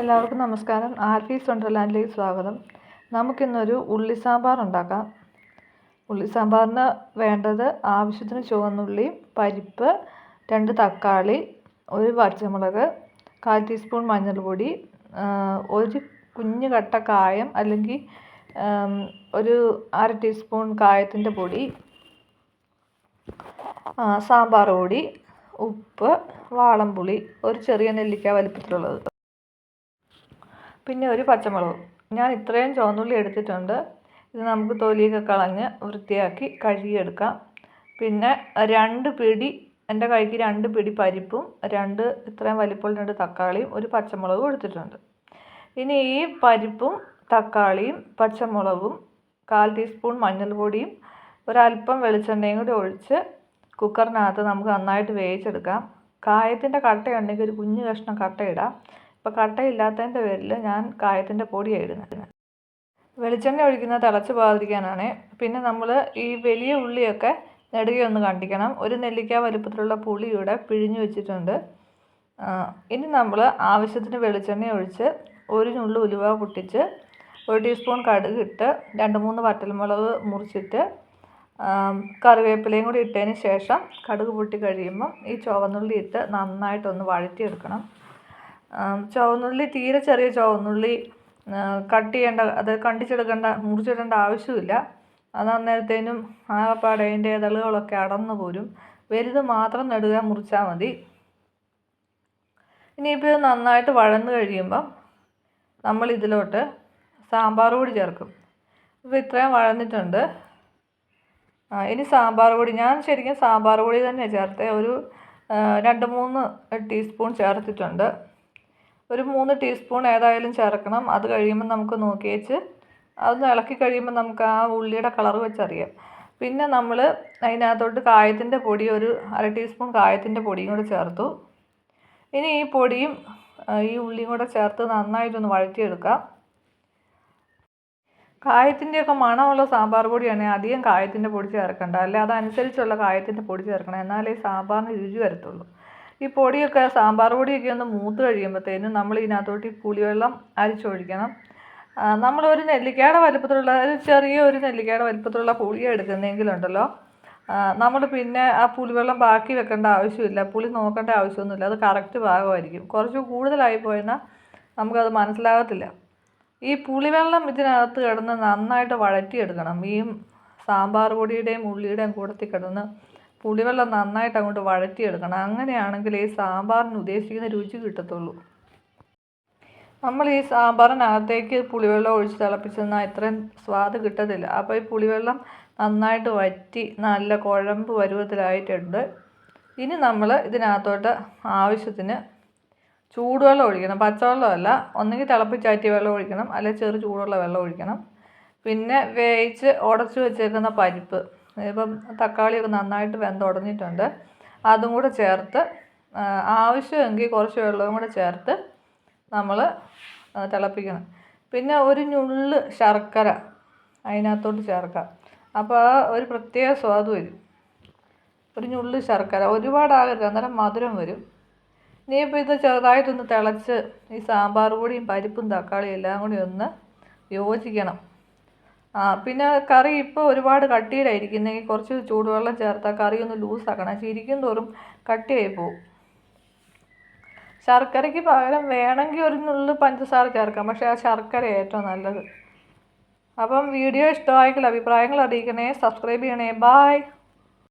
എല്ലാവർക്കും നമസ്കാരം. ആൽഫീസ് വണ്ടർലാൻഡിലേക്ക് സ്വാഗതം. നമുക്കിന്നൊരു ഉള്ളി സാമ്പാർ ഉണ്ടാക്കാം. ഉള്ളി സാമ്പാറിന് വേണ്ടത് ആവശ്യത്തിന് ചുവന്നുള്ളി പരിപ്പ് രണ്ട് തക്കാളി ഒരു പച്ചമുളക് കാൽ ടീസ്പൂൺ മഞ്ഞൾപ്പൊടി ഒരു കുഞ്ഞു കട്ട കായം അല്ലെങ്കിൽ ഒരു അര ടീസ്പൂൺ കായത്തിന്റെ പൊടി സാമ്പാർ പൊടി ഉപ്പ് വാളംപുളി ഒരു ചെറിയ നെല്ലിക്ക വലിപ്പത്തിലുള്ളത്. പിന്നെ ഒരു പച്ചമുളക്. ഞാൻ ഇത്രയും ചുവന്നുള്ളി എടുത്തിട്ടുണ്ട്. ഇത് നമുക്ക് തൊലിയൊക്കെ കളഞ്ഞ് വൃത്തിയാക്കി കഴുകിയെടുക്കാം. പിന്നെ രണ്ട് പിടി എന്റെ കൈക്ക് രണ്ട് പിടി പരിപ്പും രണ്ട് ഇത്രയും വലിപ്പമുള്ള രണ്ട് തക്കാളിയും ഒരു പച്ചമുളകും എടുത്തിട്ടുണ്ട്. ഇനി ഈ പരിപ്പും തക്കാളിയും പച്ചമുളകും കാൽ ടീസ്പൂൺ മഞ്ഞൾപ്പൊടിയും ഒരല്പം വെളിച്ചെണ്ണയും കൂടി ഒഴിച്ച് കുക്കറിനകത്ത് നമുക്ക് നന്നായിട്ട് വേവിച്ചെടുക്കാം. കായത്തിന്റെ കട്ടയുണ്ടെങ്കിൽ ഒരു കുഞ്ഞു കഷ്ണം കട്ട ഇടാം ഇപ്പോൾ കട്ടയില്ലാത്തതിന്റെ പേരിൽ ഞാൻ കായത്തിന്റെ പൊടിയാണ് ഇടുന്നത്. വെളിച്ചെണ്ണ ഒഴിക്കുന്നത് തിളച്ച് പോകാതിരിക്കാനാണ് പിന്നെ നമ്മൾ ഈ വലിയ ഉള്ളിയൊക്കെ നെടുകയൊന്ന് കണ്ടിക്കണം. ഒരു നെല്ലിക്ക വലുപ്പത്തിലുള്ള പുളി ഇവിടെ പിഴിഞ്ഞ് വെച്ചിട്ടുണ്ട്. ഇനി നമ്മൾ ആവശ്യത്തിന് വെളിച്ചെണ്ണ ഒഴിച്ച് ഒരു നുള്ളു ഉലുവ പൊട്ടിച്ച് ഒരു ടീസ്പൂൺ കടുക് ഇട്ട് രണ്ട് മൂന്ന് വറ്റൽമുളക് മുറിച്ചിട്ട് കറിവേപ്പിലയും കൂടി ഇട്ടതിന് ശേഷം കടുക് പൊട്ടി കഴിയുമ്പം ഈ ചുവന്നുള്ളി ഇട്ട് നന്നായിട്ടൊന്ന് വഴറ്റിയെടുക്കണം. ചുവന്നുള്ളി തീരെ ചെറിയ ചുവന്നുള്ളി കട്ട് ചെയ്യേണ്ട അത് കണ്ടിച്ചെടുക്കേണ്ട മുറിച്ചിടേണ്ട ആവശ്യമില്ല. അത് അന്നേരത്തേനും ആകപ്പാടെ അതിന്റെ ഇതളുകളൊക്കെ അടന്നു പോരും. വലുത് മാത്രം നടുക മുറിച്ചാൽ മതി. ഇനിയിപ്പോൾ ഇത് നന്നായിട്ട് വഴന്ന് കഴിയുമ്പം നമ്മൾ ഇതിലോട്ട് സാമ്പാർ പൊടി ചേർക്കും. ഇപ്പോൾ ഇത്രയും വഴന്നിട്ടുണ്ട്. ഇനി സാമ്പാർ പൊടി ഞാൻ ശരിക്കും സാമ്പാർ പൊടി തന്നെ ചേർത്തേ. ഒരു രണ്ട് മൂന്ന് ടീസ്പൂൺ ചേർത്തിട്ടുണ്ട്. ഒരു മൂന്ന് ടീസ്പൂൺ ഏതായാലും ചേർക്കണം. അത് കഴിയുമ്പോൾ നമുക്ക് നോക്കിയേച്ച് അതൊന്ന് ഇളക്കി കഴിയുമ്പോൾ നമുക്ക് ആ ഉള്ളിയുടെ കളർ വെച്ചറിയാം. പിന്നെ നമ്മൾ അതിനകത്തോട്ട് കായത്തിന്റെ പൊടി ഒരു അര ടീസ്പൂൺ കായത്തിന്റെ പൊടിയും കൂടെ ചേർത്തു. ഇനി ഈ പൊടിയും ഈ ഉള്ളിയും കൂടെ ചേർത്ത് നന്നായിട്ടൊന്ന് വഴറ്റിയെടുക്കാം. കായത്തിന്റെയൊക്കെ മണമുള്ള സാമ്പാർ പൊടിയാണ് അധികം കായത്തിന്റെ പൊടി ചേർക്കേണ്ട. അല്ലാതെ അതനുസരിച്ചുള്ള കായത്തിന്റെ പൊടി ചേർക്കണം. എന്നാലേ സാമ്പാറിന് രുചി വരത്തുള്ളൂ. ഈ പൊടിയൊക്കെ സാമ്പാർ പൊടിയൊക്കെ ഒന്ന് മൂത്ത് കഴിയുമ്പോഴത്തേനും നമ്മൾ ഇതിനകത്തോട്ട് ഈ പുളിവെള്ളം അരിച്ചൊഴിക്കണം. നമ്മളൊരു നെല്ലിക്കയുടെ വലുപ്പത്തിലുള്ള ഒരു ചെറിയ ഒരു നെല്ലിക്കയുടെ വലുപ്പത്തിലുള്ള പുളി എടുക്കുന്നെങ്കിലുണ്ടല്ലോ നമ്മൾ പിന്നെ ആ പുളിവെള്ളം ബാക്കി വെക്കേണ്ട ആവശ്യമില്ല. പുളി നോക്കേണ്ട ആവശ്യമൊന്നുമില്ല. അത് കറക്റ്റ് ഭാഗമായിരിക്കും കുറച്ച് കൂടുതലായി പോയെന്നാൽ നമുക്കത് മനസ്സിലാകത്തില്ല. ഈ പുളിവെള്ളം ഇതിനകത്ത് കിടന്ന് നന്നായിട്ട് വഴറ്റിയെടുക്കണം. ഈ സാമ്പാർ പൊടിയുടെയും ഉള്ളിയുടെയും കൂടത്തിൽ കിടന്ന് പുളിവെള്ളം നന്നായിട്ട് അങ്ങോട്ട് വഴറ്റിയെടുക്കണം. അങ്ങനെയാണെങ്കിൽ ഈ സാമ്പാറിന് ഉദ്ദേശിക്കുന്ന രുചി കിട്ടത്തുള്ളൂ. നമ്മൾ ഈ സാമ്പാറിനകത്തേക്ക് പുളിവെള്ളം ഒഴിച്ച് തിളപ്പിച്ചെന്നാൽ ഇത്രയും സ്വാദ് കിട്ടത്തില്ല. അപ്പോൾ ഈ പുളിവെള്ളം നന്നായിട്ട് വറ്റി നല്ല കുഴമ്പ് പരുവത്തിലായിട്ടുണ്ട്. ഇനി നമ്മൾ ഇതിനകത്തോട്ട് ആവശ്യത്തിന് ചൂടുവെള്ളം ഒഴിക്കണം. പച്ചവെള്ളമല്ല ഒന്നുകിൽ തിളപ്പിച്ചാറ്റിയ വെള്ളം ഒഴിക്കണം അല്ലെങ്കിൽ ചെറു ചൂടുള്ള വെള്ളം ഒഴിക്കണം. പിന്നെ വേവിച്ച് ഉടച്ച് വെച്ചേക്കുന്ന പരിപ്പ്. ഇപ്പം തക്കാളിയൊക്കെ നന്നായിട്ട് വെന്ത് ഉടഞ്ഞിട്ടുണ്ട്. അതും കൂടെ ചേർത്ത് ആവശ്യമെങ്കിൽ കുറച്ച് വെള്ളവും കൂടെ ചേർത്ത് നമ്മൾ തിളപ്പിക്കണം. പിന്നെ ഒരു ഞുള്ള് ശർക്കര അതിനകത്തോട്ട് ചേർക്കാം. അപ്പോൾ ഒരു പ്രത്യേക സ്വാദ് വരും. ഒരു ഞുള്ള് ശർക്കര. ഒരുപാടാകരുത്. അന്നേരം മധുരം വരും. ഇനിയിപ്പോൾ ഇത് ചെറുതായിട്ടൊന്ന് തിളച്ച് ഈ സാമ്പാർ പൊടിയും പരിപ്പും തക്കാളിയും എല്ലാം കൂടി ഒന്ന് യോജിക്കണം. പിന്നെ കറി ഇപ്പോൾ ഒരുപാട് കട്ടിയിലായിരിക്കുന്നെങ്കിൽ കുറച്ച് ചൂടുവെള്ളം ചേർത്താൽ കറി ഒന്ന് ലൂസാക്കണം. ചിരിക്കും തോറും കട്ടിയായി പോവും. ശർക്കരയ്ക്ക് പകരം വേണമെങ്കിൽ ഒരു നുള്ളു പഞ്ചസാര ചേർക്കാം. പക്ഷേ ആ ശർക്കര ഏറ്റവും നല്ലത്. അപ്പം വീഡിയോ ഇഷ്ടമായെങ്കിൽ അഭിപ്രായങ്ങൾ അറിയിക്കണേ സബ്സ്ക്രൈബ് ചെയ്യണേ. ബായ്